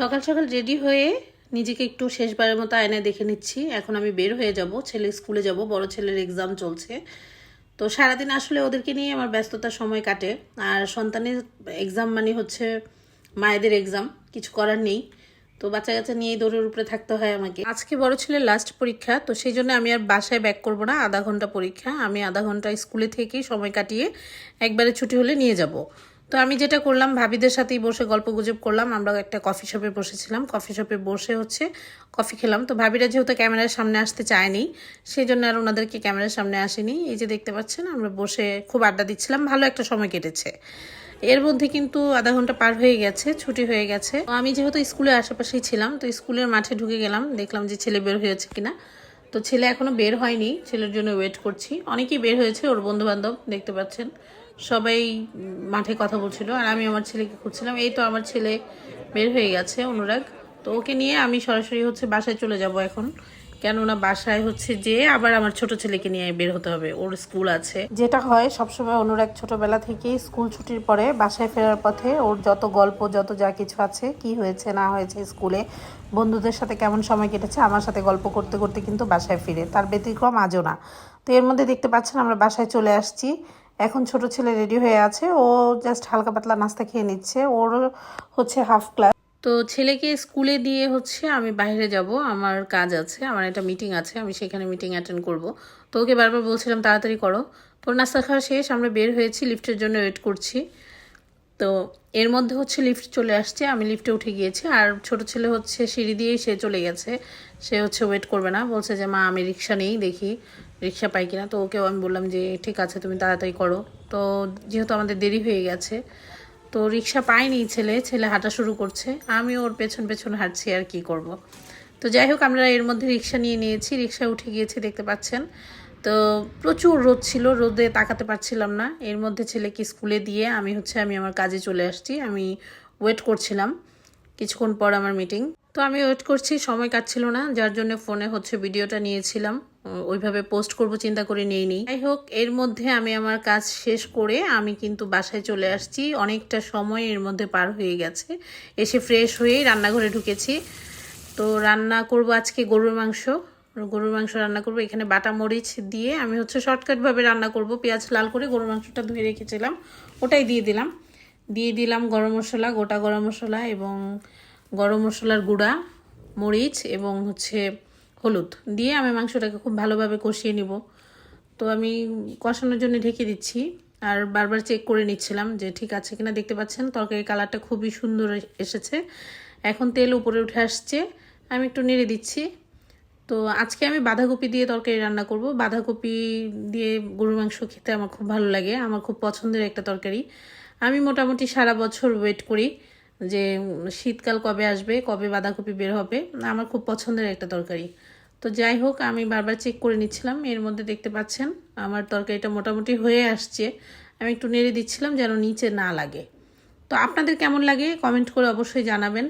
সকাল সকাল রেডি হয়ে নিজেকে একটু শেষবারের মতো আয়নায় দেখে নিচ্ছি। এখন আমি বের হয়ে যাব, ছেলে স্কুলে যাব, বড় ছেলের এক্সাম চলছে। তো সারাদিন আসলে ওদেরকে নিয়ে আমার ব্যস্ততার সময় কাটে। আর সন্তানের এক্সাম মানে হচ্ছে মায়েদের এক্সাম কিছু করার নেই। তো বাচ্চা কাচ্চা নিয়ে দৌড়ের উপরে থাকতে হয় আমাকে। আজকে বড় ছেলের লাস্ট পরীক্ষা, তো সেই জন্য আমি আর বাসায় ব্যাক করব না, আধা ঘণ্টা পরীক্ষা। আমি আধা ঘণ্টা স্কুলে থেকেই সময় কাটিয়ে একবারে ছুটি হলে নিয়ে যাব। তো আমি যেটা করলাম, ভাবিদের সাথেই বসে গল্প গুজব করলাম। আমরা একটা কফি শপে বসেছিলাম। কফি শপে বসে হচ্ছে কফি খেলাম। তো ভাবিরা যেহেতু ক্যামেরার সামনে আসতে চায়নি সেই জন্য আর ওনাদেরকে ক্যামেরার সামনে আসেনি। এই যে দেখতে পাচ্ছেন, আমরা বসে খুব আড্ডা দিচ্ছিলাম। ভালো একটা সময় কেটেছে। এর মধ্যে কিন্তু আধা ঘণ্টা পার হয়ে গেছে, ছুটি হয়ে গেছে। আমি যেহেতু স্কুলের আশেপাশেই ছিলাম, তো স্কুলের মাঠে ঢুকে গেলাম। দেখলাম যে ছেলে বের হয়েছে কিনা। তো ছেলে এখনও বের হয়নি, ছেলের জন্য ওয়েট করছি। অনেকেই বের হয়েছে, ওর বন্ধু বান্ধব দেখতে পাচ্ছেন। সবাই মাঠে কথা বলছিল আর আমি আমার ছেলেকে খুঁজছিলাম। এই তো আমার ছেলে বের হয়ে গেছে, অনুরাগ। তো ওকে নিয়ে আমি সরাসরি হচ্ছে বাসায় চলে যাব এখন। কেননা বাসায় হচ্ছে যে আবার আমার ছোট ছেলেকে নিয়ে বের হতে হবে। ওর স্কুল আছে। যেটা হয়, সবসময় অনুরাগ ছোটবেলা থেকেই স্কুল ছুটির পরে বাসায় ফেরার পথে ওর যত গল্প, যত যা কিছু আছে, কি হয়েছে, না হয়েছে স্কুলে, বন্ধুদের সাথে কেমন সময় কেটেছে, আমার সাথে গল্প করতে করতে কিন্তু বাসায় ফিরে। তার ব্যতিক্রম আজও না। তো এর মধ্যে দেখতে পাচ্ছেন, আমরা বাসায় চলে আসছি। এখন ছোট ছেলে রেডি হয়ে আছে। ও জাস্ট হালকা পাতলা নাস্তা খেয়ে নিচ্ছে। ওর হচ্ছে হাফ ক্লাস তো ছেলেকে স্কুলে দিয়ে হচ্ছে আমি বাইরে যাব। আমার কাজ আছে, আমার একটা মিটিং আছে, আমি সেখানে মিটিং অ্যাটেন্ড করব। তো ওকে বারবার বলছিলাম, তাড়াতাড়ি করো। তোর নাস্তা খাওয়া শেষ, আমরা বের হয়েছি লিফটের জন্য ওয়েট করছি। তো এর মধ্যে হচ্ছে লিফট চলে আসছে, আমি লিফটে উঠে গিয়েছি। আর ছোট ছেলে হচ্ছে সিঁড়ি দিয়েই সে চলে গেছে। সে হচ্ছে ওয়েট করবে না, বলছে যে, মা, আমি রিক্সা নেই, দেখি রিক্সা পাই কিনা। তো ওকেও আমি বললাম যে, ঠিক আছে, তুমি তাড়াতাড়ি করো। তো যেহেতু আমাদের দেরি হয়ে গেছে, তো রিক্সা পায়নি ছেলে ছেলে হাঁটা শুরু করছে। আমি ওর পেছন পেছন হাঁটছি আর কি করব। তো যাই হোক, আমরা এর মধ্যে রিক্সা নিয়ে নিয়েছি, রিক্সায় উঠে গিয়েছি, দেখতে পাচ্ছেন। তো প্রচুর রোদ ছিল, রোদে তাকাতে পারছিলাম না। এর মধ্যে ছেলেকে স্কুলে দিয়ে আমি হচ্ছে, আমি আমার কাজে চলে আসছি। আমি ওয়েট করছিলাম কিছুক্ষণ পর আমার মিটিং। তো আমি ওয়েট করছি, সময় কাটছিল না, যার জন্য ফোনে হচ্ছে ভিডিওটা নিয়েছিলাম। ওইভাবে পোস্ট করব চিন্তা করে নিয়ে নিই যাই হোক, এর মধ্যে আমি আমার কাজ শেষ করে আমি কিন্তু বাসায় চলে আসছি। অনেকটা সময় এর মধ্যে পার হয়ে গেছে। এসে ফ্রেশ হয়েই রান্নাঘরে ঢুকেছি। তো রান্না করব আজকে গরুর মাংস। গরুর মাংস রান্না করব। এখানে বাটা মরিচ দিয়ে আমি হচ্ছে শর্টকাটভাবে রান্না করব। পেঁয়াজ লাল করে গরুর মাংসটা ধুয়ে রেখেছিলাম। ওটাই দিয়ে দিলাম। দিয়ে দিলাম গরম মশলা, গোটা গরম মশলা এবং গরম মশলার গুঁড়া, মরিচ এবং হচ্ছে হলুদ। দিয়ে আমি মাংসটাকে খুব ভালোভাবে কষিয়ে নিব। তো আমি কষানোর জন্য ঢেকে দিচ্ছি আর বারবার চেক করে নিচ্ছিলাম যে ঠিক আছে কিনা। দেখতে পাচ্ছেন তরকারির কালারটা খুবই সুন্দর এসেছে। এখন তেল উপরে উঠে আসছে। আমি একটু নেড়ে দিচ্ছি। তো আজকে আমি বাঁধাকপি দিয়ে তরকারি রান্না করব। বাঁধাকপি দিয়ে গরুর মাংস খেতে আমার খুব ভালো লাগে, আমার খুব পছন্দের একটা তরকারি। আমি মোটামুটি সারা বছর ওয়েট করি যে শীতকাল কবে আসবে, কবে বাঁধাকপি বের হবে। আমার খুব পছন্দের একটা তরকারি। তো যাই হোক, আমি বারবার চেক করে নিচ্ছিলাম, এর মধ্যে দেখতে পাচ্ছেন আমার তরকারিটা মোটামুটি হয়ে আসছে। আমি একটু নেড়ে দিচ্ছিলাম যেন নিচে না লাগে। তো আপনাদের কেমন লাগে? কমেন্ট করে অবশ্যই জানাবেন।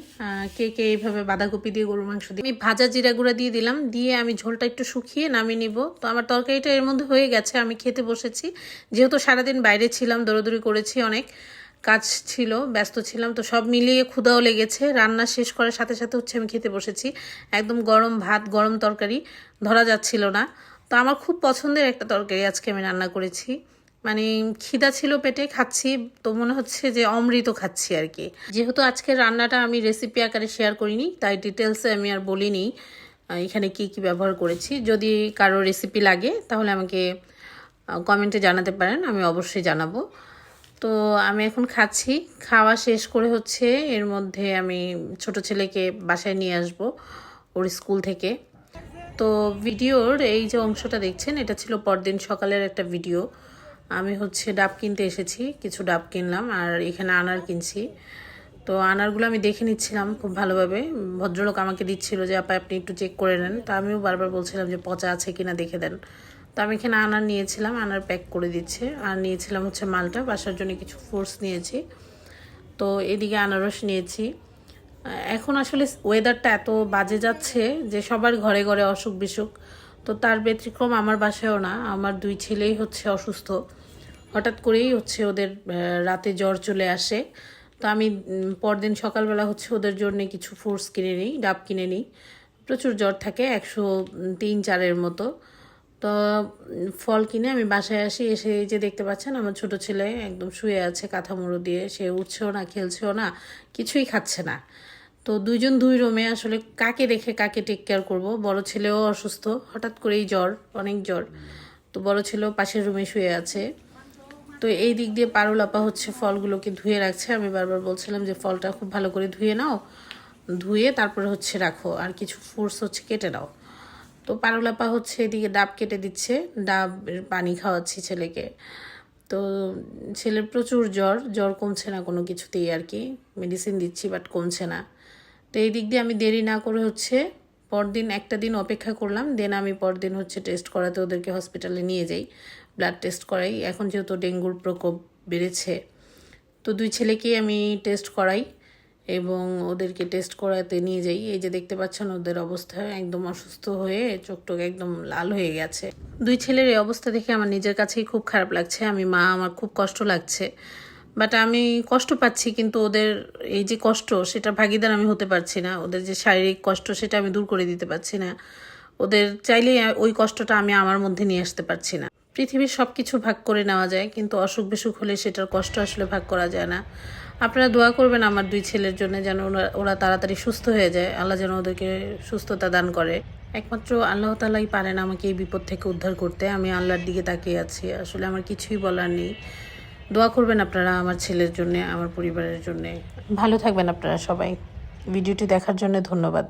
কে কে এইভাবে বাঁধাকপি দিয়ে গরুর মাংস দিয়ে আমি ভাজা জিরা গুঁড়া দিয়ে দিলাম। দিয়ে আমি ঝোলটা একটু শুকিয়ে নামিয়ে নিব। তো আমার তরকারিটা এর মধ্যে হয়ে গেছে। আমি খেতে বসেছি। যেহেতু সারাদিন বাইরে ছিলাম, দৌড়াদৌড়ি করেছি, অনেক কাজ ছিল, ব্যস্ত ছিলাম, তো সব মিলিয়ে ক্ষুদাও লেগেছে। রান্না শেষ করার সাথে সাথে হচ্ছে আমি খেতে বসেছি। একদম গরম ভাত, গরম তরকারি ধরা যাচ্ছিল না। তো আমার খুব পছন্দের একটা তরকারি আজকে আমি রান্না করেছি। মানে খিদা ছিল পেটে, খাচ্ছি, তো মনে হচ্ছে যে অমৃত খাচ্ছি আর কি। যেহেতু আজকের রান্নাটা আমি রেসিপি আকারে শেয়ার করিনি, তাই ডিটেলসে আমি আর বলিনি এখানে কি কি ব্যবহার করেছি। যদি কারও রেসিপি লাগে, তাহলে আমাকে কমেন্টে জানাতে পারেন, আমি অবশ্যই জানাব। তো আমি এখন খাচ্ছি। খাওয়া শেষ করে হচ্ছে এর মধ্যে আমি ছোট ছেলেকে বাসায় নিয়ে আসব, ওর স্কুল থেকে। তো ভিডিওর এই যে অংশটা দেখছেন, এটা ছিল পরদিন সকালের একটা ভিডিও। আমি হচ্ছে ডাব কিনতে এসেছি, কিছু ডাব কিনলাম আর এখানে আনার কিনছি। তো আনারগুলো আমি দেখে নিচ্ছিলাম খুব ভালোভাবে। ভদ্রলোক আমাকে দিচ্ছিল যে, আপা, আপনি একটু চেক করে নেন। তা আমিও বারবার বলছিলাম যে, পচা আছে কিনা দেখে দেন। তো আমি এখানে আনার নিয়েছিলাম, আনার প্যাক করে দিচ্ছে। আর নিয়েছিলাম হচ্ছে মালটা, বাসার জন্য কিছু ফ্রুটস নিয়েছি। তো এদিকে আনারস নিয়েছি। এখন আসলে ওয়েদারটা এত বাজে যাচ্ছে যে, সবার ঘরে ঘরে অসুখ বিসুখ তো তার ব্যতিক্রম আমার বাসায়ও না। আমার দুই ছেলেই হচ্ছে অসুস্থ। হঠাৎ করেই হচ্ছে ওদের রাতে জ্বর চলে আসে। তো আমি পরদিন সকালবেলা হচ্ছে ওদের জন্য কিছু ফ্রুটস কিনে নিই, ডাব কিনে নিই। প্রচুর জ্বর থাকে, একশো তিন চারের মতো। তো ফল কিনে আমি বাসায় আসি, এসে এই যে দেখতে পাচ্ছেন, আমার ছোট ছেলে একদম শুয়ে আছে, কাঁথা মুড়ো দিয়ে। সে উঠছেও না, খেলছেও না, কিছুই খাচ্ছে না। তো দুইজন দুই রুমে আসলে কাকে রেখে কাকে টেক কেয়ার করব? বড় ছেলেও অসুস্থ, হঠাৎ করেই জ্বর, অনেক জ্বর। তো বড় ছেলেও পাশের রুমে শুয়ে আছে। তো এই দিক দিয়ে পারুল আপা হচ্ছে ফলগুলোকে ধুয়ে রাখছে। আমি বারবার বলছিলাম যে ফলটা খুব ভালো করে ধুয়ে নাও, ধুয়ে তারপরে হচ্ছে রাখো। আর কিছু ফ্রুটস হচ্ছে কেটে নাও। তো পারুল আপা হচ্ছে এদিকে ডাব কেটে দিচ্ছে। ডাব পানি খাওয়াচ্ছি ছেলেকে। তো ছেলের প্রচুর জ্বর। জ্বর কমছে না কোনো কিছুতেই আর কি। মেডিসিন দিচ্ছি, বাট কমছে না। তো এই দিক দিয়ে আমি দেরি না করে হচ্ছে পরদিন একটা দিন অপেক্ষা করলাম দেন আমি পরদিন হচ্ছে টেস্ট করাতে ওদেরকে হসপিটালে নিয়ে যাই ব্লাড টেস্ট করাই। এখন যেহেতু ডেঙ্গুর প্রকোপ বেড়েছে, তো দুই ছেলেকেই আমি টেস্ট করাই এবং ওদেরকে টেস্ট করাতে নিয়ে যাই। এই যে দেখতে পাচ্ছেন ওদের অবস্থা একদম অসুস্থ হয়ে চোখ টোক একদম লাল হয়ে গেছে। দুই ছেলের এই অবস্থা দেখে আমার নিজের কাছেই খুব খারাপ লাগছে, আমি মা, আমার খুব কষ্ট লাগছে। বাট আমি কষ্ট পাচ্ছি, কিন্তু ওদের এই যে কষ্ট, সেটা ভাগিদার আমি হতে পারছি না। ওদের যে শারীরিক কষ্ট, সেটা আমি দূর করে দিতে পারছি না। ওদের চাইলেই ওই কষ্টটা আমি আমার মধ্যে নিয়ে আসতে পারছি না। পৃথিবীর সব কিছু ভাগ করে নেওয়া যায়, কিন্তু অসুখ বিসুখ হলে সেটার কষ্ট আসলে ভাগ করা যায় না। আপনারা দোয়া করবেন আমার দুই ছেলের জন্য, যেন ওরা ওরা তাড়াতাড়ি সুস্থ হয়ে যায়। আল্লাহ যেন ওদেরকে সুস্থতা দান করে। একমাত্র আল্লাহ তালাই পারেন আমাকে এই বিপদ থেকে উদ্ধার করতে। আমি আল্লাহর দিকে তাকিয়ে আছি। আসলে আমার কিছুই বলার নেই। দোয়া করবেন আপনারা আমার ছেলের জন্য, আমার পরিবারের জন্য। ভালো থাকবেন আপনারা সবাই। ভিডিওটি দেখার জন্য ধন্যবাদ।